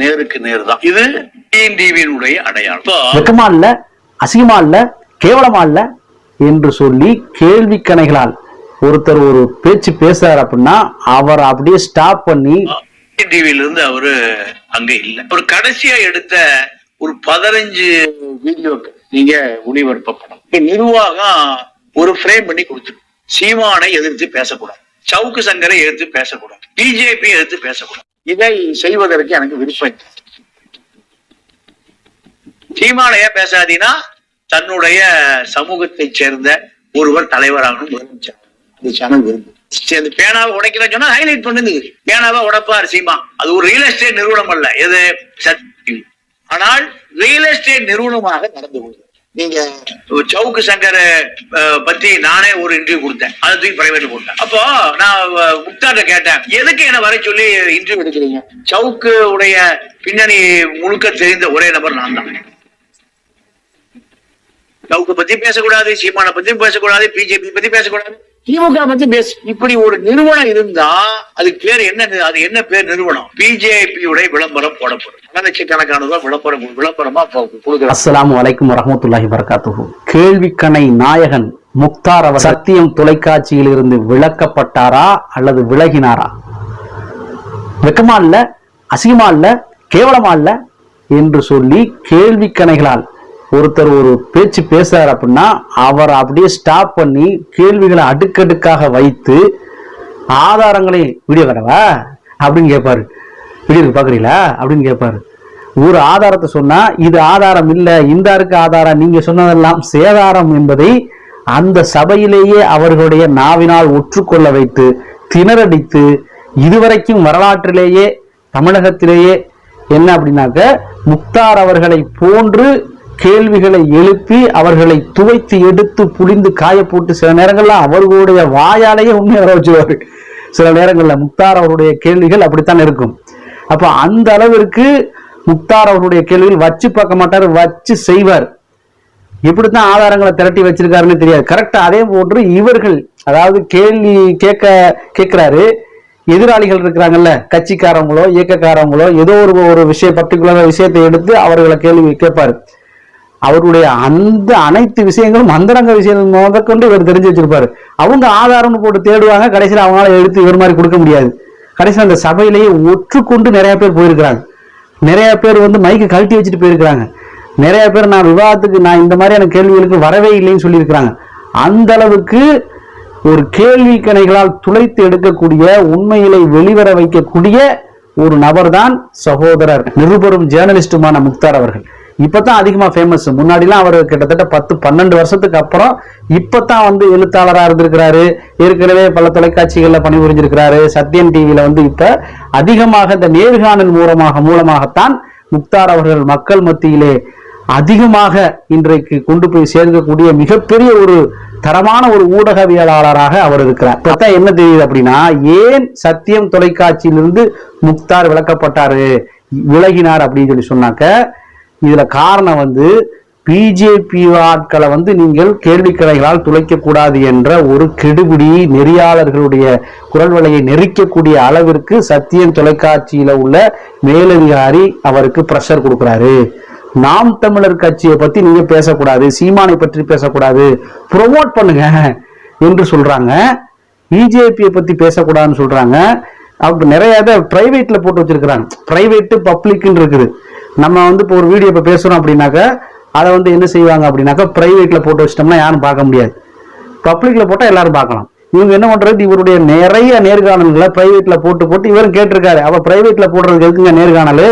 நேருக்கு நேர் தான் இது டிவியினுடைய அடையாளம். வெக்கமா இல்ல அசிங்கமா இல்ல கேவலமா இல்ல என்று சொல்லி கேள்வி கணைகளால் ஒருத்தர் ஒரு பேச்சு பேசுறாரு அப்படின்னா அவர் அப்படியே ஸ்டாப் பண்ணி டிவியில இருந்து அவரு அங்க இல்ல. ஒரு கடைசியா எடுத்த ஒரு பதினஞ்சு வீடியோக்கள் நீங்க ஒளிபரப்ப படம் நிர்வாகம் ஒரு ஃப்ரேம் பண்ணி கொடுத்துருக்கு சீமானை எதிர்த்து பேசக்கூடாது. சவுக்கு சங்கரை எதிர்த்து பேசக்கூடாது. பிஜேபி எதிர்த்து பேசக்கூடாது. இதை செய்வதற்கு எனக்கு விருப்பம். இல்லை. ஏன் பேசாதீங்கன்னா தன்னுடைய சமூகத்தை சேர்ந்த ஒருவர் தலைவராகணும் முதலமைச்சர். சேனல் விரும்பு. அந்த பேனாவை உடைக்கிறேன்னு சொன்னா ஹைலைட் பண்ணுது பேனாவை உடைப்பார் சீமா. அது ஒரு ரியல் எஸ்டேட் நிறுவனம் அல்ல. எது? ஆனால் ரியல் எஸ்டேட் நிறுவனமாக நடந்து கொள்கிறது. நீங்க சவுக்கு சங்கர பத்தி நானே ஒரு இன்டர்வியூ கொடுத்தேன். அதை தூக்கி பிரைவேட்ல போட்டேன். அப்போ நான் அஹ், முக்தாட்ட கேட்டேன் எதுக்கு என்ன வர சொல்லி இன்டர்வியூ எடுக்கிறீங்க? சவுக்கு உடைய பின்னணி முழுக்க தெரிந்த ஒரே நபர் நான் தான். சவுக்கு பத்தி பேசக்கூடாது சீமான பத்தி பேசக்கூடாது பிஜேபி பத்தி பேசக்கூடாது. திமுக வந்து பெஸ்ட் இப்படி ஒரு நிறுவனம் இருந்தா அதுக்கு பேர் என்ன அது என்ன பேர் நிறுவனம்? பிஜேபி உடைய விளம்பரம் போடப்படும். பல லட்சக்கணக்கானதான் விளம்பரம் விளம்பரமா கொடுக்குறாங்க. அஸ்லாம் வலைக்கும் வரமத்துல்லாஹி வரகாத்து கேள்விக்கணை நாயகன் முக்தார் அவர் சத்தியம் தொலைக்காட்சியில் இருந்து விளக்கப்பட்டாரா அல்லது விலகினாரா? வெக்கமா இல்ல அசிங்கமா இல்ல கேவலமா இல்ல என்று சொல்லி கேள்விக்கணைகளால் ஒருத்தர் ஒரு பேச்சு பேசுறாரு அப்படின்னா அவர் அப்படியே ஸ்டாப் பண்ணி கேள்விகளை அடுக்கடுக்காக வைத்து ஆதாரங்களை வீடியோ கடவா அப்படின்னு கேட்பாரு வீடியோ பார்க்குறீங்களா பாக்குறீங்களா? அப்படின்னு கேட்பாரு ஒரு ஆதாரத்தை சொன்னா இது ஆதாரம் இல்லை இந்த இருக்கு ஆதாரம் நீங்க சொன்னதெல்லாம் சேதாரம் என்பதை அந்த சபையிலேயே அவர்களுடைய நாவினால் ஒற்றுக்கொள்ள வைத்து திணறடித்து இதுவரைக்கும் வரலாற்றிலேயே தமிழகத்திலேயே என்ன அப்படின்னாக்க முக்தார் அவர்களை போன்று கேள்விகளை எழுப்பி அவர்களை துவைத்து எடுத்து புளிந்து காய போட்டு சில நேரங்களில் அவர்களுடைய வாயாலேயே உண்மையை வர வச்சுருவாரு. சில நேரங்களில் முக்தார் அவருடைய கேள்விகள் அப்படித்தான் இருக்கும். அப்ப அந்த அளவிற்கு முக்தார் அவருடைய கேள்விகள் வச்சு பார்க்க மாட்டார் வச்சு செய்வார். எப்படித்தான் ஆதாரங்களை திரட்டி வச்சிருக்காருன்னு தெரியாது. கரெக்டா அதே போன்று இவர்கள் அதாவது கேள்வி கேட்க கேட்கிறாரு எதிராளிகள் இருக்கிறாங்கல்ல கட்சிக்காரங்களோ இயக்கக்காரங்களோ ஏதோ ஒரு ஒரு விஷய பர்டிகுலர் விஷயத்தை எடுத்து அவர்களை கேள்வி கேட்பாரு. அவருடைய அந்த அனைத்து விஷயங்களும் அந்தரங்க விஷயங்கள் முதற்கொண்டு இவர் தெரிஞ்சு வச்சிருப்பாரு. அவங்க ஆதாரம்னு போட்டு தேடுவாங்க கடைசியில் அவங்களால எடுத்து இவர் மாதிரி கொடுக்க முடியாது. கடைசியில் அந்த சபையிலேயே ஒற்றுக்கொண்டு நிறைய பேர் போயிருக்கிறாங்க. நிறைய பேர் வந்து மைக்கு கழட்டி வச்சுட்டு போயிருக்கிறாங்க. நிறைய பேர் நான் விவாதத்துக்கு நான் இந்த மாதிரியான கேள்விகளுக்கு வரவே இல்லைன்னு சொல்லியிருக்கிறாங்க. அந்த அளவுக்கு ஒரு கேள்வி கணைகளால் துளைத்து எடுக்கக்கூடிய உண்மைகளை வெளிவர வைக்கக்கூடிய ஒரு நபர்தான் சகோதரர் நிருபரும் ஜேர்னலிஸ்டுமான முக்தார் அவர்கள். இப்பதான் அதிகமா ஃபேமஸ் முன்னாடிலாம் அவர் கிட்டத்தட்ட பத்து பன்னெண்டு வருஷத்துக்கு அப்புறம் இப்பதான் வந்து எழுத்தாளரா இருந்திருக்கிறாரு. ஏற்கனவே பல தொலைக்காட்சிகள்ல பணிபுரிஞ்சிருக்கிறாரு. சத்யன் டிவியில வந்து இப்ப அதிகமாக இந்த நேர்காணல் மூலமாக மூலமாகத்தான் முக்தார் அவர்கள் மக்கள் மத்தியிலே அதிகமாக இன்றைக்கு கொண்டு போய் சேர்க்கக்கூடிய மிகப்பெரிய ஒரு தரமான ஒரு ஊடகவியலாளராக அவர் இருக்கிறார். இப்பதான் என்ன தெரியுது அப்படின்னா ஏன் சத்தியம் தொலைக்காட்சியிலிருந்து முக்தார் விளக்கப்பட்டாரு விலகினார் அப்படின்னு சொல்லி சொன்னாக்க இதுல காரணம் வந்து பிஜேபி ஆட்களை வந்து நீங்கள் கேள்விக்கலைகளால் துளைக்க கூடாது என்ற ஒரு கெடுபிடி நெறியாளர்களுடைய குரல் வலையை நெரிக்கக்கூடிய அளவிற்கு சத்தியம் தொலைக்காட்சியில உள்ள மேலதிகாரி அவருக்கு பிரஷர் கொடுக்கிறாரு. நாம் தமிழர் கட்சியை பத்தி நீங்க பேசக்கூடாது சீமானை பற்றி பேசக்கூடாது ப்ரொமோட் பண்ணுங்க என்று சொல்றாங்க. பிஜேபியை பத்தி பேசக்கூடாதுன்னு சொல்றாங்க. அப்ப நிறைய இதை பிரைவேட்ல போட்டு வச்சிருக்கிறாங்க. பிரைவேட்டு பப்ளிக்னு இருக்குது. நம்ம வந்து இப்போ ஒரு வீடியோ இப்போ பேசுகிறோம் அப்படின்னாக்கா அதை வந்து என்ன செய்வாங்க அப்படின்னாக்கா ப்ரைவேட்டில் போட்டு வச்சிட்டோம்னா யாரும் பார்க்க முடியாது. பப்ளிக்கில் போட்டால் எல்லாரும் பார்க்கலாம். இவங்க என்ன பண்றது? இவருடைய நிறைய நேர்காணல்களை பிரைவேட்ல போட்டு போட்டு இவரும் கேட்டிருக்காரு. அப்போ பிரைவேட்ல போடுறதுக்கு எதுக்குங்க நேர்காணல்?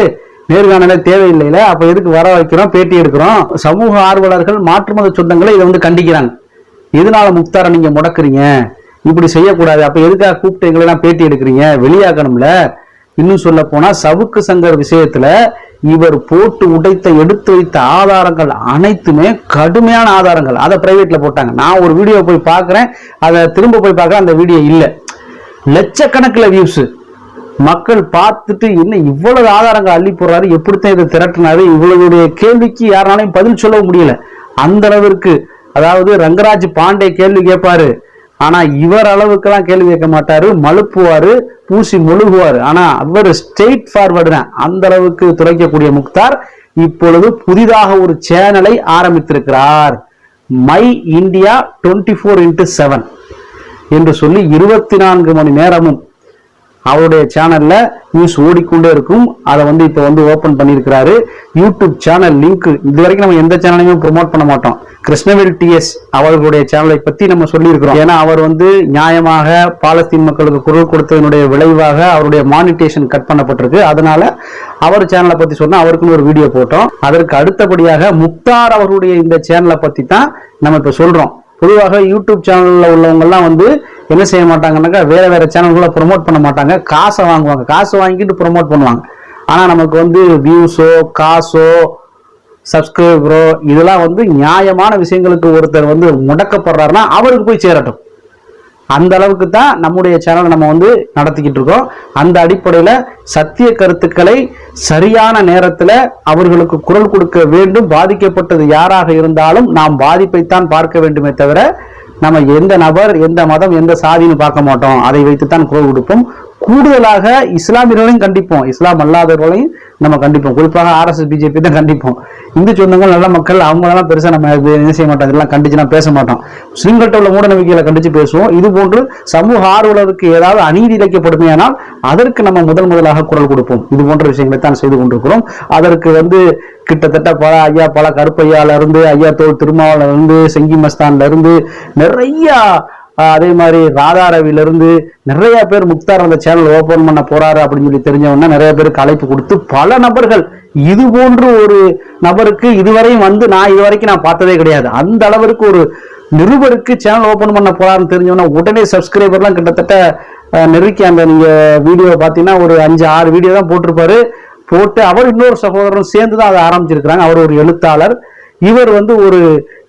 நேர்காணலே தேவையில்லைல. அப்ப எதுக்கு வர வைக்கிறோம்? பேட்டி எடுக்கிறோம். சமூக ஆர்வலர்கள் மாற்று மத சொந்தங்களை இதை வந்து கண்டிக்கிறாங்க. எதனால முக்தாரை நீங்க முடக்குறீங்க? இப்படி செய்யக்கூடாது. அப்ப எதுக்காக கூப்பிட்டு எங்களை பேட்டி எடுக்கிறீங்க? வெளியாகணும்ல. இன்னும் சொல்ல போனா சவுக்கு சங்கர் விஷயத்துல இவர் போட்டு உடைத்த எடுத்து வைத்த ஆதாரங்கள் அனைத்துமே கடுமையான ஆதாரங்கள். அதை பிரைவேட்ல போட்டாங்க. நான் ஒரு வீடியோ போய் பார்க்குறேன். அதை திரும்ப போய் பார்க்க அந்த வீடியோ இல்லை. லட்சக்கணக்கில் வியூஸ் மக்கள் பார்த்துட்டு என்ன இவ்வளவு ஆதாரங்கள் அள்ளி போடுறாரு? எப்படித்தான் இதை திரட்டினாரு? இவ்வளவுடைய கேள்விக்கு யாராலையும் பதில் சொல்ல முடியல. அந்த அளவிற்கு அதாவது ரங்கராஜ் பாண்டே கேள்வி கேட்பாரு. ஆனா இவர் அளவுக்கெல்லாம் கேள்வி கேட்க மாட்டாரு. மழுப்புவாரு பூசி முழுகுவாரு. ஆனா அவர் ஸ்ட்ரெயிட் ஃபார்வர்டு அந்த அளவுக்கு துளைக்கக்கூடிய முக்தார் இப்பொழுது புதிதாக ஒரு சேனலை ஆரம்பித்திருக்கிறார். My India twenty four into seven என்று சொல்லி இருபத்தி நான்கு மணி நேரமும் அவருடைய சேனல்ல நியூஸ் ஓடிக்கொண்டே இருக்கும். அதை வந்து இப்போ வந்து ஓபன் பண்ணியிருக்கிறாரு. யூடியூப் சேனல் லிங்க் இது வரைக்கும் நம்ம எந்த சேனலையுமே ப்ரோமோட் பண்ண மாட்டோம். கிருஷ்ணவேல் டிஎஸ் அவர்களுடைய சேனலை பத்தி நம்ம சொல்லியிருக்கிறோம். ஏன்னா அவர் வந்து நியாயமாக பாலஸ்தீன் மக்களுக்கு குரல் கொடுத்ததனுடைய விளைவாக அவருடைய மானிட்டேஷன் கட் பண்ணப்பட்டிருக்கு. அதனால அவர் சேனலை பத்தி சொன்னா அவருக்குன்னு ஒரு வீடியோ போட்டோம். அதற்கு அடுத்தபடியாக முக்தார் அவர்களுடைய இந்த சேனலை பத்தி தான் நம்ம இப்ப சொல்றோம். பொதுவாக யூடியூப் சேனல்ல உள்ளவங்கெல்லாம் வந்து என்ன செய்ய மாட்டாங்கன்னாக்கா வேற வேற சேனல்களை ப்ரொமோட் பண்ண மாட்டாங்க. காசை வாங்குவாங்க. காசை வாங்கிட்டு ப்ரோமோட் பண்ணுவாங்க ஆனா நமக்கு வந்து வியூஸோ காசோ சப்ஸ்கிரைபரோ இதெல்லாம் வந்து நியாயமான விஷயங்களுக்கு ஒருத்தர் வந்து முடக்கப்படுறாருன்னா அவருக்கு போய் சேரட்டும். அந்த அளவுக்கு தான் நம்முடைய சேனலை நம்ம வந்து நடத்திக்கிட்டு இருக்கோம். அந்த அடிப்படையில சத்திய கருத்துக்களை சரியான நேரத்துல அவர்களுக்கு குரல் கொடுக்க வேண்டும். பாதிக்கப்பட்டது யாராக இருந்தாலும் நாம் பாதிப்பைத்தான் பார்க்க வேண்டுமே தவிர நம்ம எந்த நபர் எந்த மதம் எந்த சாதின்னு பார்க்க மாட்டோம். அதை வைத்துத்தான் குரல் கொடுப்போம். கூடுதலாக இஸ்லாமியர்களையும் கண்டிப்போம். இஸ்லாம் அல்லாதவர்களையும் நம்ம கண்டிப்போம். குறிப்பாக ஆர்எஸ்எஸ் பிஜேபி தான் கண்டிப்போம். இந்து சொந்தங்கள் நல்ல மக்கள் அவங்களெல்லாம் பெருசாக நம்ம என்ன செய்ய மாட்டோம் இதெல்லாம் கண்டிச்சுலாம் பேச மாட்டோம். முஸ்லீம்கிட்ட உள்ள மூட நம்பிக்கைகளை கண்டிச்சு பேசுவோம். இது போன்று சமூக ஆர்வலருக்கு ஏதாவது அநீதி இழைக்கப்படுமையானால் அதற்கு நம்ம முதல் முதலாக குரல் கொடுப்போம். இது போன்ற விஷயங்களை தான் செய்து கொண்டிருக்கிறோம். அதற்கு வந்து கிட்டத்தட்ட பல ஐயா பல கருப்பையால இருந்து ஐயா தோல் திருமாவளவன்ல இருந்து செங்கி மஸ்தான்ல இருந்து நிறைய அதே மாதிரி ராதாரவில இருந்து நிறைய பேர் முக்தார் அந்த சேனல் ஓபன் பண்ண போறாரு அப்படின்னு சொல்லி தெரிஞ்சவங்க நிறைய பேருக்கு அழைப்பு கொடுத்து பல நபர்கள் இது போன்று ஒரு நபருக்கு இதுவரையும் வந்து நான் இது வரைக்கும் நான் பார்த்ததே கிடையாது. அந்த அளவிற்கு ஒரு நிருபருக்கு சேனல் ஓபன் பண்ண போறாருன்னு தெரிஞ்சோன்னா உடனே சப்ஸ்கிரைபர்லாம் கிட்டத்தட்ட நெருக்கி அந்த நீங்க வீடியோ பார்த்தீங்கன்னா ஒரு அஞ்சு ஆறு வீடியோ தான் போட்டிருப்பாரு. போட்டு அவர் இன்னொரு சகோதரரும் சேர்ந்து தான் அதை ஆரம்பிச்சிருக்கிறாங்க. அவர் ஒரு எழுத்தாளர். இவர் வந்து ஒரு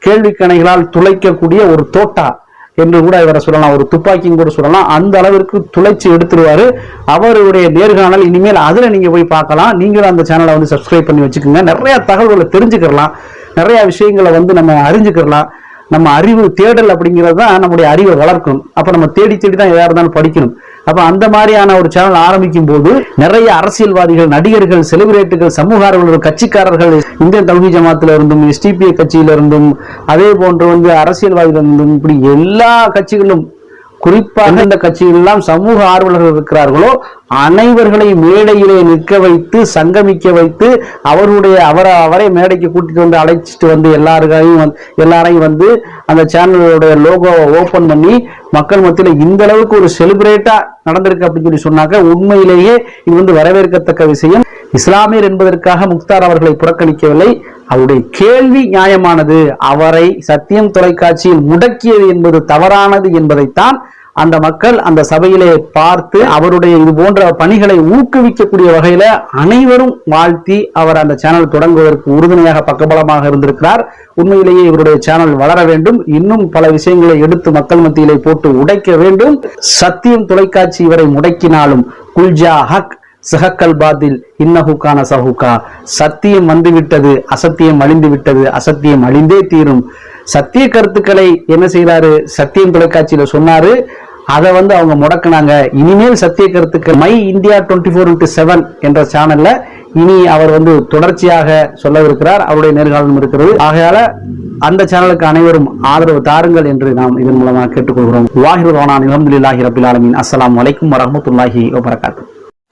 கேள்விக்கணைகளால் துளைக்கக்கூடிய ஒரு தோட்டா. என்று கூட இவரை சொல்லலாம். ஒரு துப்பாக்கின்னு கூட சொல்லலாம். அந்த அளவிற்கு துளைச்சி எடுத்துருவாரு. அவருடைய நேர்காணல் இனிமேல் அதுல நீங்க போய் பார்க்கலாம். நீங்களும் அந்த சேனலை வந்து சப்ஸ்கிரைப் பண்ணி வச்சுக்கோங்க. நிறைய தகவல்களை தெரிஞ்சுக்கலாம் நிறைய விஷயங்களை வந்து நம்ம அறிஞ்சுக்கலாம் நம்ம அறிவு தேடல் அப்படிங்கிறது தான் நம்முடைய அறிவை வளர்க்கணும். அப்ப நம்ம தேடி தேடி தான் எதா இருந்தாலும் படிக்கணும். அப்ப அந்த மாதிரியான ஒரு சேனல் ஆரம்பிக்கும் போது நிறைய அரசியல்வாதிகள் நடிகர்கள் செலிபிரேட்டுகள் சமூக ஆர்வலர்கள் கட்சிக்காரர்கள் இந்தியன் தௌஹி ஜமாத்தில இருந்தும் எஸ்டிபிஐ கட்சியில இருந்தும் அதே போன்று வந்து அரசியல்வாதிகள் இருந்தும் இப்படி எல்லா கட்சிகளும் குறிப்பாக இந்த கட்சிகள் எல்லாம் சமூக ஆர்வலர்கள் இருக்கிறார்களோ அனைவர்களை மேடையிலே நிற்க வைத்து சங்கமிக்க வைத்து அவருடைய அவரை அவரை மேடைக்கு கூட்டிட்டு வந்து அழைச்சிட்டு வந்து எல்லாருக்கையும் எல்லாரையும் வந்து அந்த சேனலுடைய லோகோவை ஓபன் பண்ணி மக்கள் மத்தியில இந்த அளவுக்கு ஒரு செலிப்ரேட்டா நடந்திருக்கு அப்படின்னு சொல்லி சொன்னாக்க உண்மையிலேயே இது வந்து வரவேற்கத்தக்க விஷயம். இஸ்லாமியர் என்பதற்காக முக்தார் அவர்களை புறக்கணிக்கவில்லை. அவருடைய கேள்வி நியாயமானது. அவரை சத்தியம் தொலைக்காட்சியில் முடக்கியது என்பது தவறானது என்பதைத்தான் அந்த மக்கள் அந்த சபையிலே பார்த்து அவருடைய இது போன்ற பணிகளை ஊக்குவிக்கக்கூடிய வகையில அனைவரும் வாழ்த்தி அவர் அந்த சேனல் தொடங்குவதற்கு உறுதுணையாக பக்கபலமாக இருந்திருக்கிறார். உண்மையிலேயே இவருடைய சேனல் வளர வேண்டும். இன்னும் பல விஷயங்களை எடுத்து மக்கள் மத்தியிலே போட்டு உடைக்க வேண்டும். சத்தியம் தொலைக்காட்சி இவரை முடக்கினாலும் குல்ஜா ஹக் சிஹக்கல் பாதில் இன்னஹுக்கான சஹுகா சத்தியம் வந்துவிட்டது அசத்தியம் அழிந்து விட்டது அசத்தியம் அழிந்தே தீரும். சத்திய கருத்துக்களை என்ன செய்தாரு சத்தியம் தொலைக்காட்சியில சொன்னாரு. அதை வந்து அவங்க முடக்கினாங்க. இனிமேல் சத்திய கருத்துக்கள் my India twenty four into seven என்ற சேனல்ல இனி அவர் வந்து தொடர்ச்சியாக சொல்லவிருக்கிறார். அவருடைய நேர்காலம் இருக்கிறது. ஆகையால அந்த சேனலுக்கு அனைவரும் ஆதரவு தாருங்கள் என்று நாம் இதன் மூலமாக கேட்டுக்கொள்கிறோம். வாஹிர் ரோனான் அலமதுல்லாஹி ரபில் ஆலமின். அஸ்லாம் அலைக்கும் வரமத்துல்லாஹி வபரகாத்து